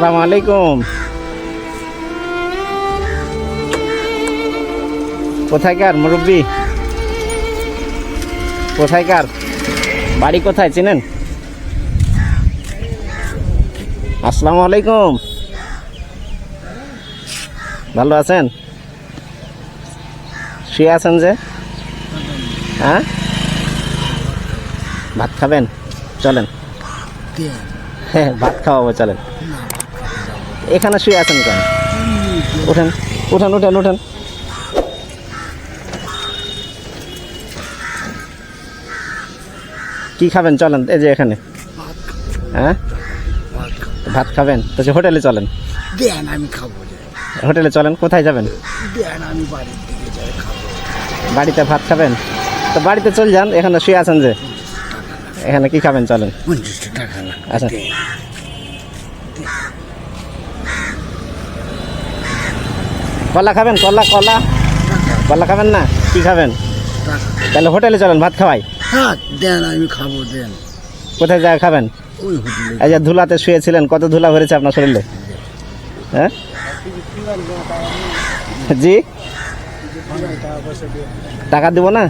আসসালামু আলাইকুম। কোথায়কার মুরব্বী? কোথায়কার বাড়ি কোথায় চিনেন? আসসালামু আলাইকুম। ভালো আছেন? শুয়ে আছেন যে? হ্যাঁ? ভাত খাবেন? চলেন। হ্যাঁ ভাত খাওয়াবো চলেন। এখানে শুয়ে আছেন কেন? উঠেন উঠেন উঠেন উঠেন কি খাবেন? চলেন এই যে এখানে। হ্যাঁ? ভাত খাবেন? তো হোটেলে চলেন। দেন আমি খাব হোটেলে চলেন কোথায় যাবেন? দেন আমি বাড়ির দিকে যাই খাব। বাড়িতে ভাত খাবেন? তো বাড়িতে চল যান এখানে শুয়ে আছেন যে। এখানে কি খাবেন? চলেন। আচ্ছা। কলা খাবেন? কলা কলা। কলা খাবেন না? কি খাবেন? তাহলে হোটেলে চলেন ভাত খাওয়াই। হ্যাঁ দেন আমি খাব দেন। কোথায় যায় খাবেন? এই যে ধুলাতে শুয়েছিলেন কত ধুলা ভরেছে আপনার শরীরে? হ্যাঁ? জি? টাকা দিব না?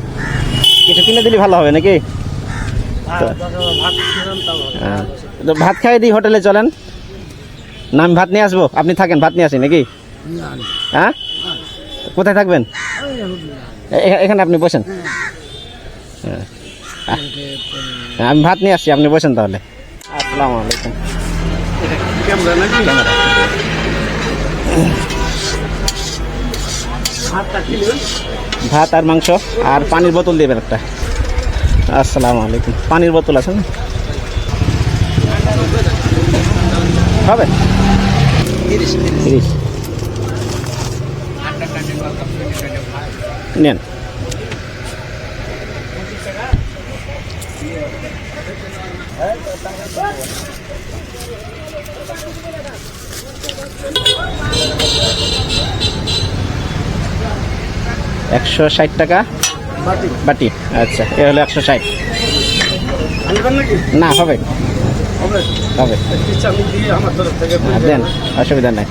কিছু কিনে দিলে ভালো হবে নাকি। তো ভাত খাই দিই হোটেলে চলেন। না আমি ভাত নিয়ে আসব। আপনি থাকেন ভাত নিয়ে আসি নাকি? হ্যাঁ? কোথায় থাকবেন? এখানে আপনি বসেন। হ্যাঁ। আমি ভাত নিয়ে আসছি, আপনি বসেন তাহলে। আসসালামু আলাইকুম। ভাত আর মাংস আর পানির বোতল দেবেন একটা। আসসালামু আলাইকুম। পানির বোতল আছে না? হবে? তিরিশ। নেন। একশো ষাট টাকা? বাটি। আচ্ছা এ হলো একশো ষাট। না হবে। হবে। হ্যাঁ, দেন অসুবিধা নাই।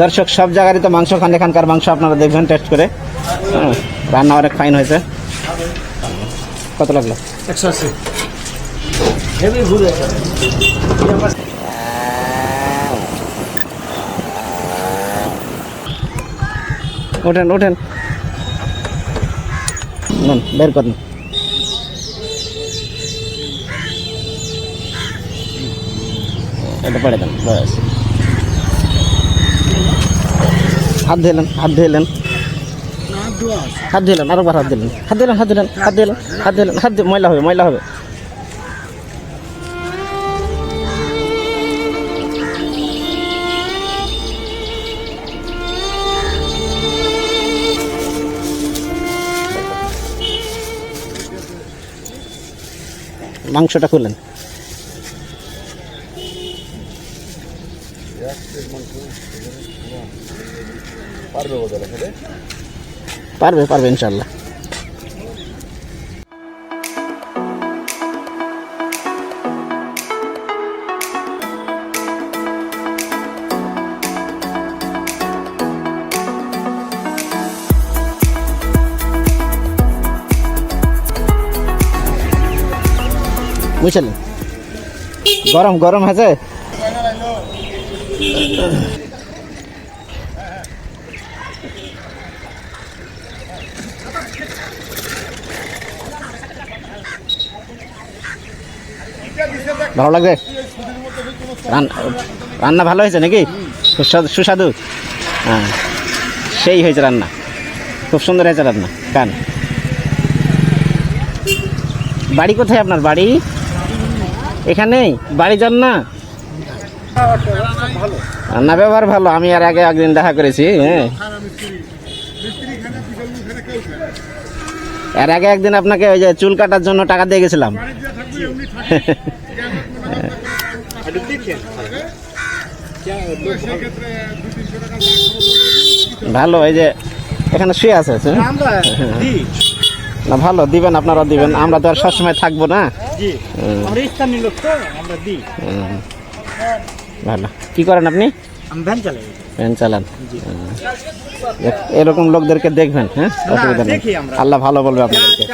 দর্শক সব জায়গারই তো মাংস খান এখানকার মাংস আপনারা দেখবেন টেস্ট করে। হ্যাঁ, রান্না অনেক ফাইন হয়েছে। কত লাগল? একশো আশি। ওঠেন ওঠেন বের করেন। এটা পড়ে দেন বাস হাত ধুলেন হাত ধুলেন হাত ধুলেন আরেকবার হাত দিলেন হাত দিলেন হাত দিলেন হাত দিলেন হাত দিলেন হাত ময়লা হবে ময়লা হবে। মাংসটা খুললেন। পারবে পারবে ইনশাল্লাহ বুঝলেন গরম গরম আছে? ভালো লাগবে? রান- রান্না ভালো হয়েছে নাকি? সুস্বাদু সুস্বাদু? হ্যাঁ। সেই হয়েছে রান্না। খুব সুন্দর হয়েছে রান্না। কান বাড়ি কোথায় আপনার বাড়ি? এখানেই? বাড়ি যান না? রান্না ব্যবহার ভালো আমি আর আগে একদিন দেখা করেছি হ্যাঁ। এর আগে একদিন আপনাকে ওই যে চুল কাটার জন্য টাকা দিয়ে গেছিলাম। ভালো এই যে এখানে শুয়ে আছে আছে? না ভালো দিবেন আপনারা দিবেন আমরা তো আর সবসময় থাকব না। আমরা ভালো। কি করেন আপনি? আমি ভ্যান চালাই। ভ্যান চালান। হুম। এ- এরকম লোকদেরকে দেখবেন হ্যাঁ? অসুবিধা নেই। আল্লাহ ভালো বলবে আপনাদেরকে।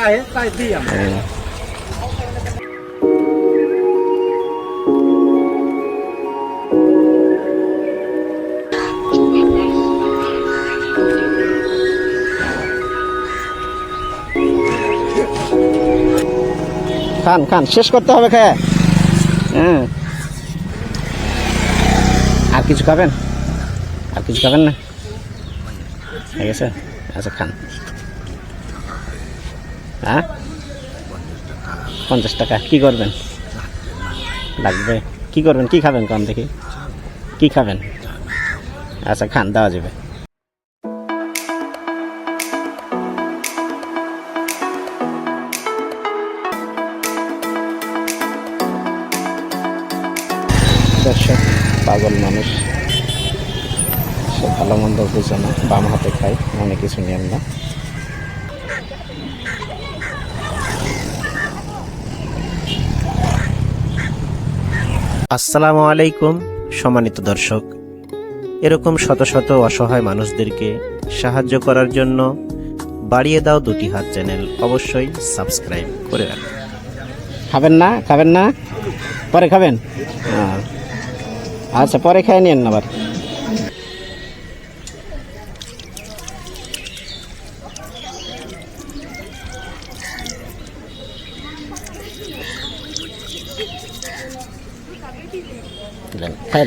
খান খান শেষ করতে হবে খেয়ে হ্যাঁ আর কিছু খাবেন? আর কিছু খাবেন না? ঠিক আছে আচ্ছা খান। হ্যাঁ? পঞ্চাশ টাকা, কি করবেন? লাগবে। কি করবেন? কি খাবেন কম দেখি? কি খাবেন? আচ্ছা খান, দেওয়া যাবে। দর্শক পাগল মানুষ। সে ভালো মন্দ বুঝে না বাম হাতে খায় অনেক কিছু নিয়ম না। আসসালামু আলাইকুম সম্মানিত দর্শক। এরকম শত শত অসহায় মানুষদেরকে সাহায্য করার জন্য বাড়িয়ে দাও দুটি হাত চ্যানেল অবশ্যই সাবস্ক্রাইব করে রাখুন। খাবেন না? খাবেন না? পরে খাবেন? হ্যাঁ। আচ্ছা পরে খেয়ে নিন আবার। খাই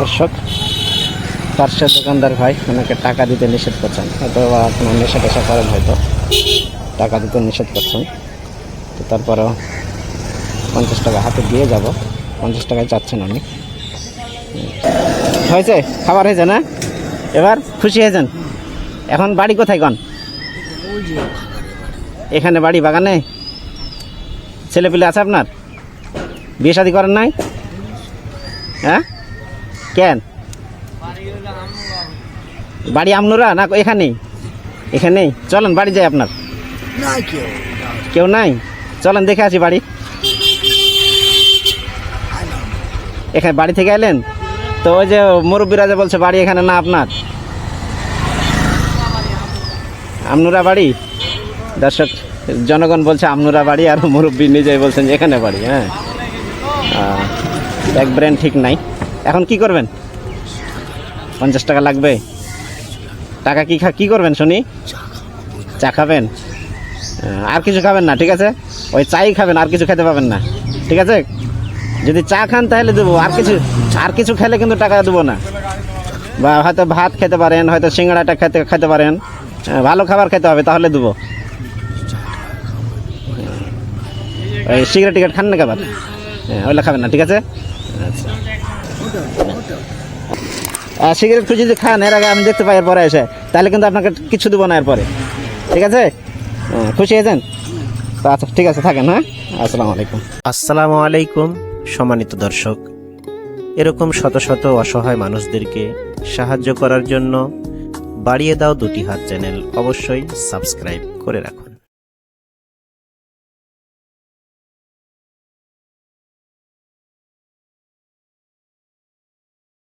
দর্শক, পার্শ্বের দোকানদার ভাই, ওনাকে টাকা দিতে নিষেধ করছেন। হয়তো বা নেশা টেশা করেন হয়তো। টাকা দিতে নিষেধ করছেন। তো তারপরেও পঞ্চাশ টাকা হাতে দিয়ে যাব। পঞ্চাশ টাকায় চাচ্ছেন হুম। হয়েছে? খাবার হয়েছে না? এবার খুশি হয়েছেন? এখন বাড়ি কোথায় কন? এখানে বাড়ি বাগানে? ছেলে পেলে আছে আপনার? বিয়ে শাদি করেন নাই? হ্যাঁ? কেন? বাড়ি আমনুরা না এখানেই? এখানেই? চলেন, বাড়ি যাই আপনার। না কেউ কেউ নাই? চলেন, দেখে আসি বাড়ি। এখানে বাড়ি থেকে এলেন? তো ওই যে মুরব্বীরা যে বলছে, বাড়ি এখানে না আপনার? আমনুরা বাড়ি? দর্শক, জনগণ বলছে আমনুরা বাড়ি, আর মুরব্বী নিজেই বলছেন যে এখানে বাড়ি হ্যাঁ। এক ব্রেন ঠিক নাই। এখন কি করবেন? পঞ্চাশ টাকা লাগবে। টাকা কি খা কী করবেন, শুনি? চা খাবেন। আর কিছু খাবেন না, ঠিক আছে? ওই চাই খাবেন, আর কিছু খেতে পাবেন না, ঠিক আছে? যদি চা খান তাহলে দেবো, আর কিছু আর কিছু খেলে কিন্তু টাকা দেবো না। বা হয়তো ভাত খেতে পারেন, হয়তো সিঙ্গাড়াটা খেতে খেতে পারেন। ভালো খাবার খেতে হবে, তাহলে দেবো। ওই সিগারেট টিগারেট খান না খাবার হ্যাঁ ওইগুলো খাবেন না, ঠিক আছে? আচ্ছা। আর সিগারেট খুঁজে যদি খান, এর আগে আমি দেখতে পাই, এরপরে এসে। তাহলে কিন্তু আপনাকে কিছু দেবো না এরপরে, ঠিক আছে? খুশি হয়েছেন আচ্ছা ঠিক আছে, থাকেন হ্যাঁ? আসসালামু আলাইকুম। আসসালামু আলাইকুম, সম্মানিত দর্শক। এরকম শত শত অসহায় মানুষদেরকে সাহায্য করার জন্য বাড়িয়ে দাও দুটি হাত চ্যানেল অবশ্যই সাবস্ক্রাইব করে রাখুন।